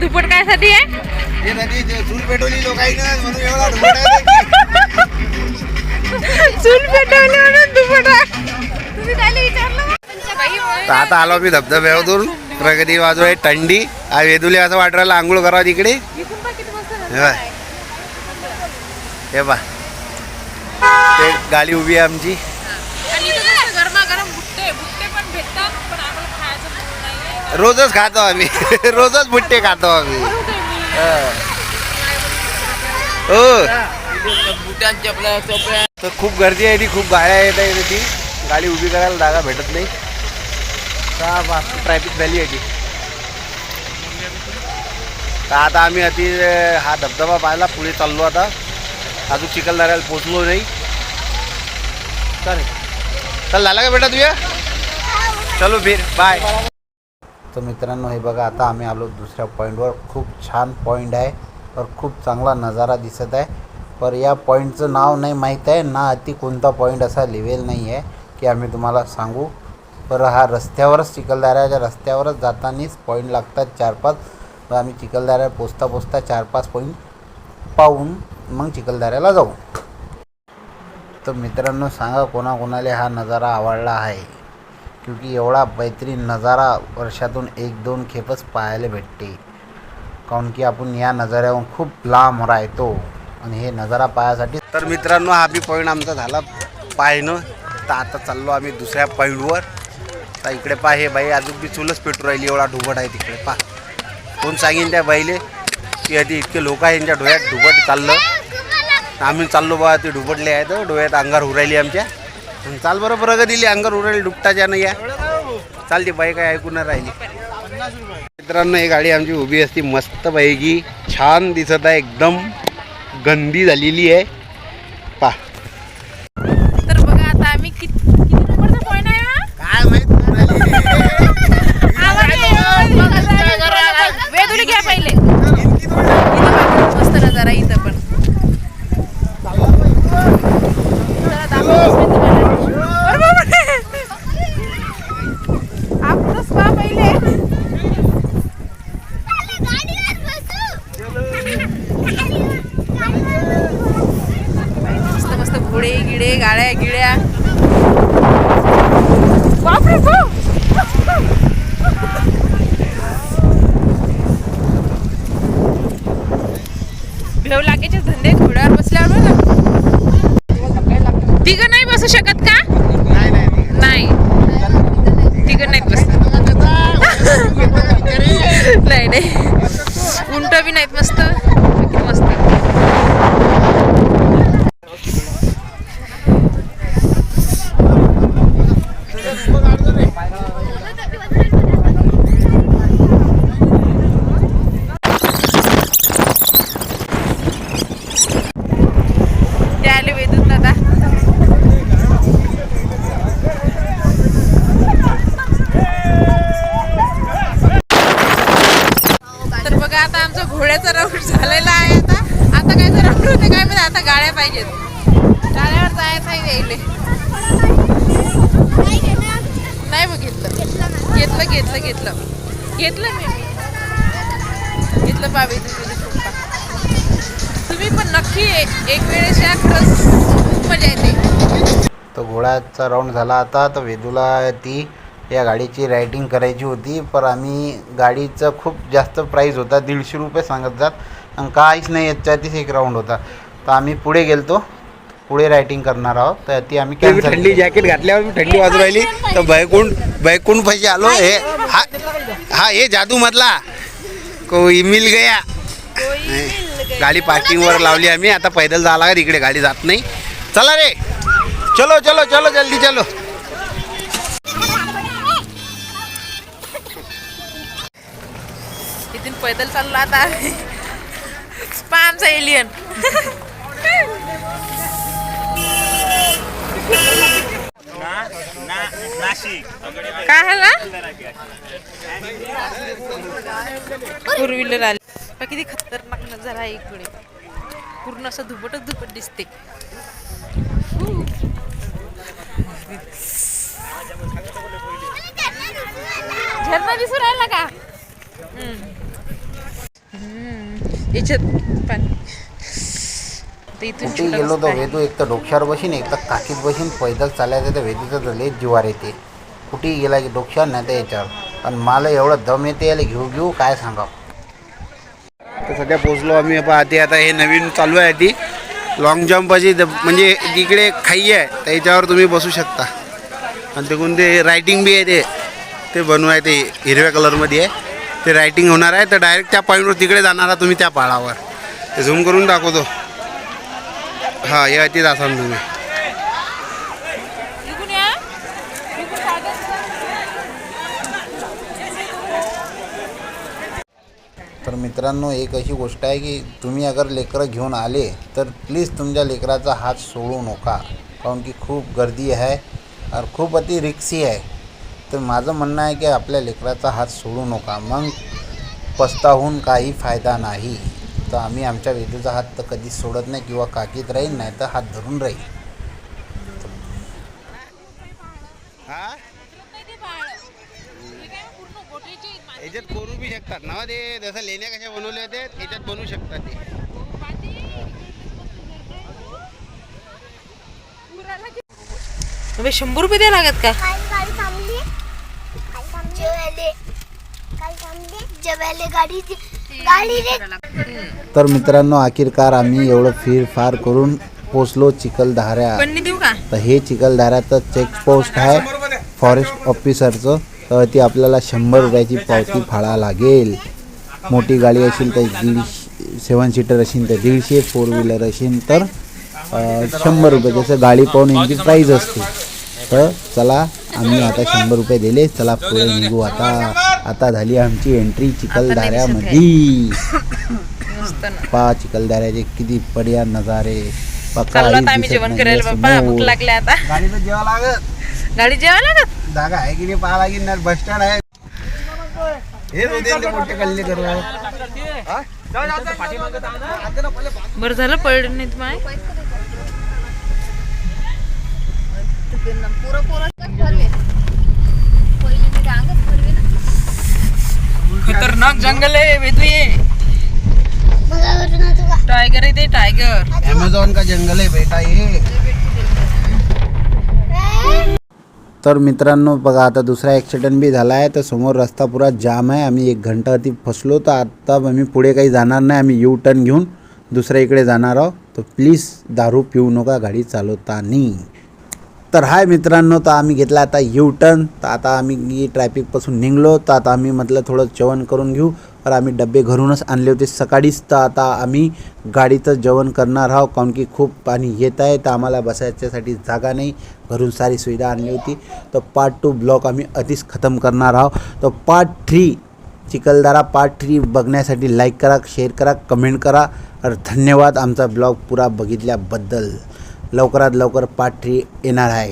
धुपट कायसाठी आहे? हे नदी जे चूल पेटवली लोकांनी म्हणून एवढा ढोबळ आहे. चूल पेटवली म्हणून धुपट आहे. तुम्ही त्याला विचारलं बाई, तर आता आलो मी धबधब्यावरून प्रगती बाजू आहे थंडी आ वेदुले असं वाटू राहिलं आंघोळ करावं तिकडे. हे बघ. हे बा ते गाडी उभी आहे आमची आणि इथं कसं गरमागरम भुट्टे भुट्टे पण भेटतात पण आम्हाला खायचं मूड नाहीये. रोजच खातो आम्ही. रोजच भुट्टे खातो आम्ही. हो. तर खूप गर्दी आहे ती खूप गाड्या येत आहे ती. गाडी उभी करायला जागा भेटत नाही. का ट्रॅफिक झाली आहे ती. तर आता आम्ही अति हा धबधबा पाहायला पुढे चाललो आता. अजून चिखलदऱ्याला पोचलो नाही. चालेल. चल झाला का बेटा तुझ्या? चलो फिर बाय तर मित्रांनो हे बघा आता आम्ही आलो दुसऱ्या पॉईंटवर खूप छान पॉईंट आहे तर खूप चांगला नजारा दिसत आहे. पर या पॉईंटचं नाव नाही माहीत आहे. ना अति कोणता पॉईंट असा लिवेल नाही आहे की आम्ही तुम्हाला सांगू. पर हा रस्त्यावरच चिखलदऱ्याच्या रस्त्यावरच जातानीच पॉईंट लागतात चार पाच आम्ही चिखलदाऱ्या पोचता पोचता चार पाच पॉईंट पाहून मग चिखलदऱ्याला जाऊ. तर मित्रांनो सांगा कोणाकोणाला हा नजारा आवडला आहे. क्योंकि एवढा बेहतरीन नजारा वर्षातून एक दोन खेपच पाहायला भेटते. काऊन की आपण या नजाऱ्याहून खूप लांब राहतो आणि हे नजारा पाहायसाठी तर मित्रांनो हा बी पॉईंट आमचा झाला पाहणं तर आता चाललो आम्ही दुसऱ्या पॉईंटवर. तर इकडे पहा हे बाई अजून बी चुलच पेटू राहिली एवढा ढुबट आहे तिकडे. पहा कोण सांगेन त्या बाईले? की आधी इतके लोक आहे यांच्या डोळ्यात ढुबट चाललं. आम्ही चाललो बा ते ढुबटले आहेत डोळ्यात अंगार उरायली आमच्या. चाल बरं प्रगतीली अंगार उरायली डुबटाच्या नाही या. चालते बाई काय ऐकून राहिली. मित्रांनो ही गाडी आमची उभी असती मस्त पैकी छान दिसत आहे एकदम गंदी झालेली आहे. पा. तर बघा आता आम्ही किती किती नंबरचा पॉईंट आहे? काय माहीत घ्या पहिले. मस्त नजारा इथं पण जरा दाखव तुम्हाला. अरे बापरे. आपणच पहा पहिले मस्त मस्त घोडे गिडे बापरे बाप भेव लागायचे धंदे घोड्यावर बसल्यावर बघा तिघ नाही बसू शकत का? नाही. नाही नाही तिघ नाहीत बस नाही नाही. उंट बी नाहीत मस्त ते आले वेदून दादा तर बघा आता गाड्याचा राऊंड झालेला आहे आता. आता काय जर राऊंड होते काय माहिती आता गाड्या पाहिजेत. गाड्यावर जायचं आहे यायले नाही बघितलं घेतलं. घेतलं घेतलं घेतलं. मी. घेतलं बाबी तुम्ही तुम्ही पण नक्की एक वेळेस या खरंच खूप मजा येते. तो घोड्याचा राऊंड झाला आता तर वेदूला ती या गाडीची रायटिंग करायची होती पण आम्ही गाडीचं खूप जास्त प्राईस होता दीडशे रुपये सांगत जात. आणि काहीच नाही याच्यातच एक राऊंड होता. तर आम्ही पुढे गेलतो. पुढे रायटिंग करणार आहोत. तर ती आम्ही कॅन्सल थंडी जॅकेट घातल्यावर मी थंडी वाजू राहिली. तर बैकुंठ बैकुंठ पैसे आलो. हे हा हा हे जादू मधला कोई मिल गया. गाडी पार्किंगवर लावली आम्ही. आता पैदल झाला का तिकडे गाडी जात नाही. चला रे. चलो चलो चलो जल्दी चलो. इथून पैदल चाललो आता. आमचा एलियन काय झाला फोर व्हीलर आली. किती खतरनाक नजारा आहे इकडे. पूर्ण असं धुपटच धुपट दिसते. झरणा दिसून राहिला का. याच्यात पाणी. ते कुठे गेलो तर? वेदू एक तर डोक्यावर बशीन एक तर काकीत बशीन पैदल चालायचं तर वेदूचं तर लयच जीवार येते. कुठेही गेला की डोक्यावर नाही तर याच्यावर. आणि मला एवढं दम येते याला घेऊ घेऊ काय सांगावं. तर सध्या पोचलो आम्ही पाहते आता हे नवीन चालू आहे ती लॉंग जम्पची म्हणजे तिकडे खाई आहे त्याच्यावर तुम्ही बसू शकता. आणि ते कोणते रायटिंग बी आहे ते. ते बनू आहे ते हिरव्या कलरमध्ये आहे. ते रायटिंग होणार आहे तर डायरेक्ट त्या पॉईंटवर तिकडे जाणार आहात तुम्ही त्या पाळावर. ते झूम करून दाखवतो. हां या तिथं असाल तुम्ही. तर मित्रांनो एक अशी गोष्ट आहे की तुम्ही अगर लेकरं घेऊन आले तर प्लीज तुमच्या लेकराचा हात सोडू नका. कारण की खूप गर्दी आहे और खूप अति रिक्सी आहे. तर माझं म्हणणं आहे की आपल्या लेकराचा हात सोडू नका. मग पस्ताहून काही फायदा नाही. तर आम्ही आमच्या वेदूचा हात तर कधीच सोडत नाही किंवा काकीत राहील नाही तर हात धरून राहील. याच्यात करू बी शकतात? ना ते जसं लेण्या कशा बनवल्या होत्या याच्यात बनवू शकतात ते. शंभर रुपये द्या लागत का? थांबली जेवायले गाडी गाडी रे. तर मित्रांनो अखेरकार आम्ही एवढं फिरफार करून पोचलो चिखलदऱ्या पण देऊ का? तर हे चिखलदऱ्याचं चेकपोस्ट आहे. फॉरेस्ट ऑफिसरचं तर ती आपल्याला शंभर रुपयाची पावती फाळा लागेल. मोठी गाडी असेल तर दीडशे सेवन सीटर असेल तर दीडशे फोर व्हीलर असेल तर शंभर रुपये. जसं गाडी पाहून यांची प्राईज असते. तर चला आम्ही आता शंभर रुपये दिले. चला पुढे निघू आता. आता झाली आमची एंट्री चिखलदऱ्यामध्ये पा चिखलदऱ्याचे किती बढिया नजारे. आम्ही जेवण करायला बाप्पा. भूक लागली आता. गाडीला जेवा लागत गाडी जेवा लागत जागा आहे की नाही पाहा लागेल ना बस स्टँड आहे. हे बरं झालं पडलं नाही माय पुरं पुरं भरवे पहिले मी रांगच भरवे खतरनाक जंगल आहे तुला. टायगर आहे ते टायगर अमेझॉन का जंगल आहे बेटा ये तर मित्रांनो बघा आता दुसरा ॲक्सिडेंट बी झाला आहे. तर समोर रस्ता पुरा जाम आहे. आम्ही एक घंटा आधी फसलो तर आता आम्ही पुढे काही जाणार नाही. आम्ही यू टर्न घेऊन दुसऱ्या इकडे जाणार आहोत. तर प्लीज दारू पिऊ नका गाडी चालवताना. तर हाय मित्रांनो तर आम्ही घेतला आता यू टर्न तर आता आम्ही ट्रॅफिकपासून निघलो. तर आता आम्ही म्हटलं थोडं जेवण करून घेऊ. तर आम्ही डबे घरूनच आणले होते सकाळीच. तर आता आम्ही गाडीतच जेवण करणार आहोत कारण की खूप पाणी येत आहे. तर आम्हाला बसायच्यासाठी जागा नाही. घरून सारी सुविधा आणली होती. तर पार्ट टू ब्लॉक आम्ही आधीच खतम करणार आहोत. तर part three Chikhaldara part three बघण्यासाठी लाईक करा शेअर करा कमेंट करा. और धन्यवाद. आमचा ब्लॉग पुरा बघितल्याबद्दल. लवकरात लवकर पार्ट थ्री येणार आहे.